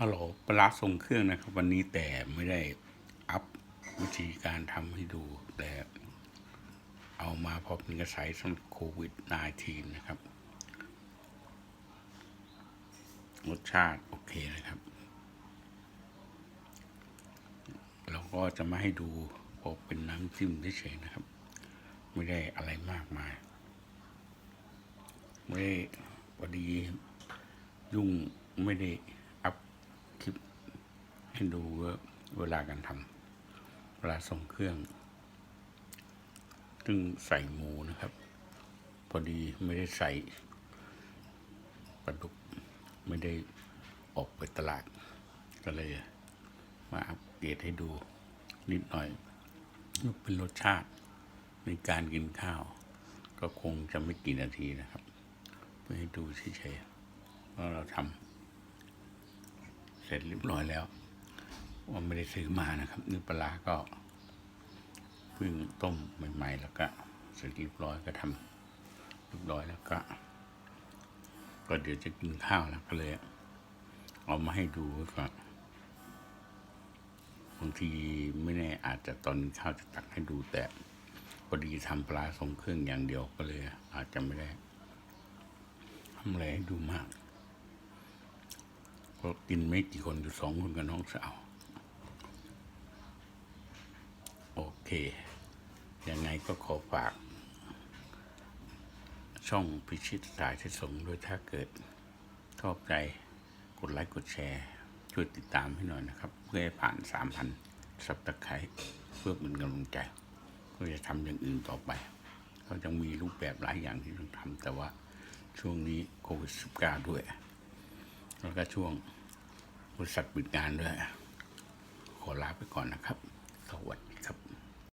ฮัลโหลปลาร้าทรงเครื่องนะครับ วันนี้แต่ไม่ได้อัพวิธีการทำให้ดู แต่เอามาพอเป็นกระแสสำหรับโควิด -19 นะครับ รสชาติ โอเคนะครับ เราก็จะมาให้ดูพอเป็นน้ำจิ้มเฉยๆนะครับ ไม่ได้อะไรมากมาย ไม่ได้พอดียุ่งไม่ได้ ให้ดูเวลาการทำเวลาส่งเครื่อง ซึ่งใส่หมูนะครับ พอดีไม่ได้ใส่ปลาดุกไม่ได้ออกไปตลาด ก็เลย มาอัปเดตให้ดูนิดหน่อยเป็นรสชาติในการกินข้าว ก็คงจะไม่กี่นาทีนะครับ เพื่อให้ดูเฉยๆว่าเราทำเสร็จเรียบร้อยแล้ว ว่าไม่ได้ซื้อมานะครับเนื้อปลาก็เพิ่งต้มใหม่ ๆ แล้วก็เสร็จเรียบร้อยก็ทำเรียบร้อยแล้วก็ ก็เดี๋ยวจะกินข้าวแล้วก็เลยเอามาให้ดูก่อนบางทีไม่แน่อาจจะตอนข้าวจะตักให้ดูแต่พอดีทำปลาทรงเครื่องอย่างเดียวก็เลย อาจจะไม่ได้ทำอะไรให้ดูมากก็กินไม่กี่คนอยู่สองคนกับน้องสาว โอเค ยังไงก็ขอฝาก ช่องพิชิตสายที่สงด้วยถ้าเกิดชอบใจกดไลค์กดแชร์ ช่วยติดตามให้หน่อยนะครับ เพื่อให้ผ่านสามพันสับตะไคร้เพื่อเป็นกำลังใจเพื่อจะทำอย่างอื่นต่อไป ก็ยังมีรูปแบบหลายอย่างที่ต้องทำแต่ว่าช่วงนี้โควิด -19 ด้วย แล้วก็ช่วงบริษัทปิดงานด้วย ขอลาไปก่อนนะครับ สวัสดี